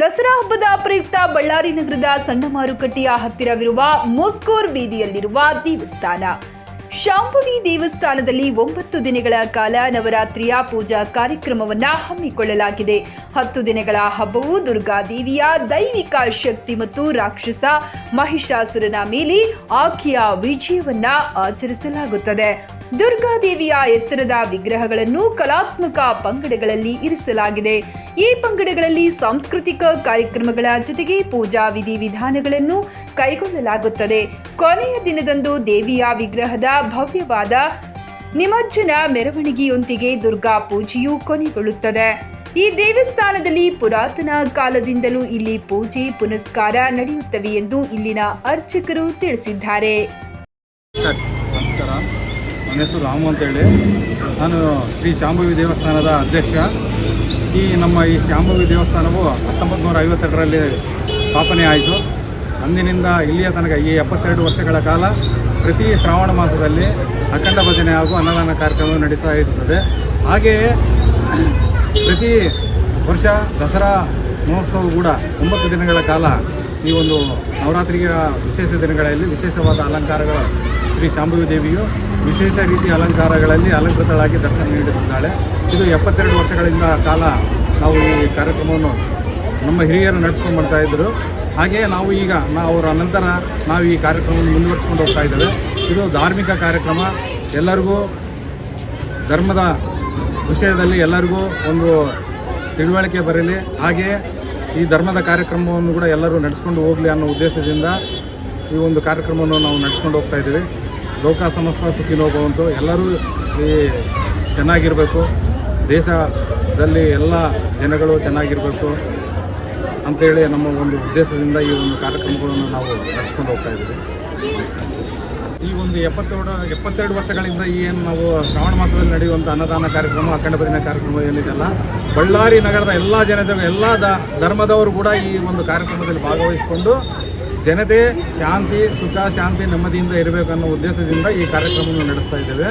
ದಸರಾ ಹಬ್ಬದ ಪ್ರಯುಕ್ತ ಬಳ್ಳಾರಿ ನಗರದ ಸಣ್ಣ ಮಾರುಕಟ್ಟೆಯ ಹತ್ತಿರವಿರುವ ಮುಸ್ಕೂರ್ ಬೀದಿಯಲ್ಲಿರುವ ದೇವಸ್ಥಾನ. ಶಾಂಭವಿ ದೇವಸ್ಥಾನದಲ್ಲಿ ಒಂಬತ್ತು ದಿನಗಳ ಕಾಲ ನವರಾತ್ರಿಯ ಪೂಜಾ ಕಾರ್ಯಕ್ರಮವನ್ನ ಹಮ್ಮಿಕೊಳ್ಳಲಾಗಿದೆ. ಹತ್ತು ದಿನಗಳ ಹಬ್ಬವು ದುರ್ಗಾದೇವಿಯ ದೈವಿಕ ಶಕ್ತಿ ಮತ್ತು ರಾಕ್ಷಸ ಮಹಿಷಾಸುರನ ಮೇಲೆ ಆಕೆಯ ವಿಜಯವನ್ನ ಆಚರಿಸಲಾಗುತ್ತದೆ. ದುರ್ಗಾದೇವಿಯ ಎತ್ತರದ ವಿಗ್ರಹಗಳನ್ನು ಕಲಾತ್ಮಕ ಪಂಗಡಗಳಲ್ಲಿ ಇರಿಸಲಾಗಿದೆ. ಈ ಪಂಗಡಗಳಲ್ಲಿ ಸಾಂಸ್ಕೃತಿಕ ಕಾರ್ಯಕ್ರಮಗಳ ಜೊತೆಗೆ ಪೂಜಾ ವಿಧಿ ವಿಧಾನಗಳನ್ನು ಕೈಗೊಳ್ಳಲಾಗುತ್ತದೆ. ಕೊನೆಯ ದಿನದಂದು ದೇವಿಯ ವಿಗ್ರಹದ ಭವ್ಯವಾದ ನಿಮಜ್ಜನ ಮೆರವಣಿಗೆಯೊಂದಿಗೆ ದುರ್ಗಾ ಪೂಜೆಯು ಕೊನೆಗೊಳ್ಳುತ್ತದೆ. ಈ ದೇವಸ್ಥಾನದಲ್ಲಿ ಪುರಾತನ ಕಾಲದಿಂದಲೂ ಇಲ್ಲಿ ಪೂಜೆ, ಪುನಸ್ಕಾರ ನಡೆಯುತ್ತವೆ ಎಂದು ಇಲ್ಲಿನ ಅರ್ಚಕರು ತಿಳಿಸಿದ್ದಾರೆ. ನನ್ನ ಹೆಸರು ರಾಮು ಅಂತೇಳಿ ನಾನು ಶ್ರೀ ಶಾಂಭವಿ ದೇವಸ್ಥಾನದ ಅಧ್ಯಕ್ಷ. ಈ ನಮ್ಮ ಈ ಶಾಂಭವಿ ದೇವಸ್ಥಾನವು ಹತ್ತೊಂಬತ್ತು ನೂರ ಐವತ್ತೆರಡರಲ್ಲಿ ಸ್ಥಾಪನೆ ಆಯಿತು. ಅಂದಿನಿಂದ ಇಲ್ಲಿಯ ತನಕ ಈ ಎಪ್ಪತ್ತೆರಡು ವರ್ಷಗಳ ಕಾಲ ಪ್ರತಿ ಶ್ರಾವಣ ಮಾಸದಲ್ಲಿ ಅಖಂಡ ಭಜನೆ ಹಾಗೂ ಅನ್ನದಾನ ಕಾರ್ಯಕ್ರಮ ನಡೀತಾ ಇರುತ್ತದೆ. ಹಾಗೆಯೇ ಪ್ರತಿ ವರ್ಷ ದಸರಾ ಮಹೋತ್ಸವ ಕೂಡ ಒಂಬತ್ತು ದಿನಗಳ ಕಾಲ ಈ ಒಂದು ನವರಾತ್ರಿಯ ವಿಶೇಷ ದಿನಗಳಲ್ಲಿ ವಿಶೇಷವಾದ ಅಲಂಕಾರಗಳು ಶ್ರೀ ಶಾಂಭವಿ ದೇವಿಯು ವಿಶೇಷ ರೀತಿಯ ಅಲಂಕಾರಗಳಲ್ಲಿ ಅಲಂಕೃತಳಾಗಿ ದರ್ಶನ ನೀಡುತ್ತಿದ್ದಾಳೆ ಇದು ಎಪ್ಪತ್ತೆರಡು ವರ್ಷಗಳಿಂದ ಕಾಲ ನಾವು ಈ ಕಾರ್ಯಕ್ರಮವನ್ನು ನಮ್ಮ ಹಿರಿಯರು ನಡೆಸ್ಕೊಂಡು ಬರ್ತಾ ಇದ್ದರು. ಹಾಗೆಯೇ ನಾವು ಈಗ, ನಾವು ಅವರ ನಂತರ ನಾವು ಈ ಕಾರ್ಯಕ್ರಮವನ್ನು ಮುಂದುವರಿಸ್ಕೊಂಡು ಹೋಗ್ತಾ ಇದ್ದೇವೆ. ಇದು ಧಾರ್ಮಿಕ ಕಾರ್ಯಕ್ರಮ. ಎಲ್ಲರಿಗೂ ಧರ್ಮದ ವಿಷಯದಲ್ಲಿ ಎಲ್ಲರಿಗೂ ಒಂದು ತಿಳುವಳಿಕೆ ಬರಲಿ. ಹಾಗೆಯೇ ಈ ಧರ್ಮದ ಕಾರ್ಯಕ್ರಮವನ್ನು ಕೂಡ ಎಲ್ಲರೂ ನಡೆಸ್ಕೊಂಡು ಹೋಗಲಿ ಅನ್ನೋ ಉದ್ದೇಶದಿಂದ ಈ ಒಂದು ಕಾರ್ಯಕ್ರಮವನ್ನು ನಾವು ನಡೆಸ್ಕೊಂಡು ಹೋಗ್ತಾ ಇದ್ದೀವಿ. ಲೋಕ ಸಮಸ್ತ ಸುಖಿನೋ ಭವಂತು. ಎಲ್ಲರೂ ಈ ಚೆನ್ನಾಗಿರಬೇಕು. ದೇಶದಲ್ಲಿ ಎಲ್ಲ ಜನಗಳು ಚೆನ್ನಾಗಿರಬೇಕು ಅಂತೇಳಿ ನಮ್ಮ ಒಂದು ಉದ್ದೇಶದಿಂದ ಈ ಒಂದು ಕಾರ್ಯಕ್ರಮಗಳನ್ನು ನಾವು ನಡೆಸ್ಕೊಂಡು ಹೋಗ್ತಾ ಇದ್ದೀವಿ. ಈ ಒಂದು ಎಪ್ಪತ್ತೆರಡು ಎಪ್ಪತ್ತೆರಡು ವರ್ಷಗಳಿಂದ ಏನು ನಾವು ಶ್ರಾವಣ ಮಾಸದಲ್ಲಿ ನಡೆಯುವಂಥ ಅನ್ನದಾನ ಕಾರ್ಯಕ್ರಮ, ಅಖಂಡ ಭಜನೆ ಕಾರ್ಯಕ್ರಮ ಏನಿದೆಯಲ್ಲ, ಬಳ್ಳಾರಿ ನಗರದ ಎಲ್ಲ ಜನತೆ ಎಲ್ಲ ಧರ್ಮದವರು ಕೂಡ ಈ ಒಂದು ಕಾರ್ಯಕ್ರಮದಲ್ಲಿ ಭಾಗವಹಿಸಿಕೊಂಡು ಜನತೆ ಶಾಂತಿ, ಸುಖ, ಶಾಂತಿ, ನೆಮ್ಮದಿಯಿಂದ ಇರಬೇಕು ಅನ್ನೋ ಉದ್ದೇಶದಿಂದ ಈ ಕಾರ್ಯಕ್ರಮವನ್ನು ನಡೆಸ್ತಾ ಇದ್ದೇವೆ.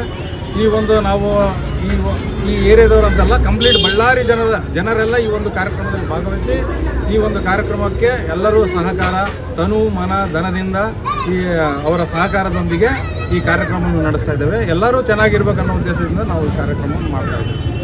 ಈ ಒಂದು ನಾವು ಈ ಈ ಏರಿಯಾದವರು ಅಂತಲ್ಲ ಕಂಪ್ಲೀಟ್ ಬಳ್ಳಾರಿ ಜನರ, ಜನರೆಲ್ಲ ಈ ಒಂದು ಕಾರ್ಯಕ್ರಮದಲ್ಲಿ ಭಾಗವಹಿಸಿ, ಈ ಒಂದು ಕಾರ್ಯಕ್ರಮಕ್ಕೆ ಎಲ್ಲರೂ ಸಹಕಾರ, ತನು, ಮನ, ಧನದಿಂದ ಈ, ಅವರ ಸಹಕಾರದೊಂದಿಗೆ ಈ ಕಾರ್ಯಕ್ರಮವನ್ನು ನಡೆಸ್ತಾ ಇದ್ದೇವೆ. ಎಲ್ಲರೂ ಚೆನ್ನಾಗಿರ್ಬೇಕನ್ನೋ ಉದ್ದೇಶದಿಂದ ನಾವು ಈ ಕಾರ್ಯಕ್ರಮವನ್ನು ಮಾಡ್ತಾ ಇದ್ದೇವೆ.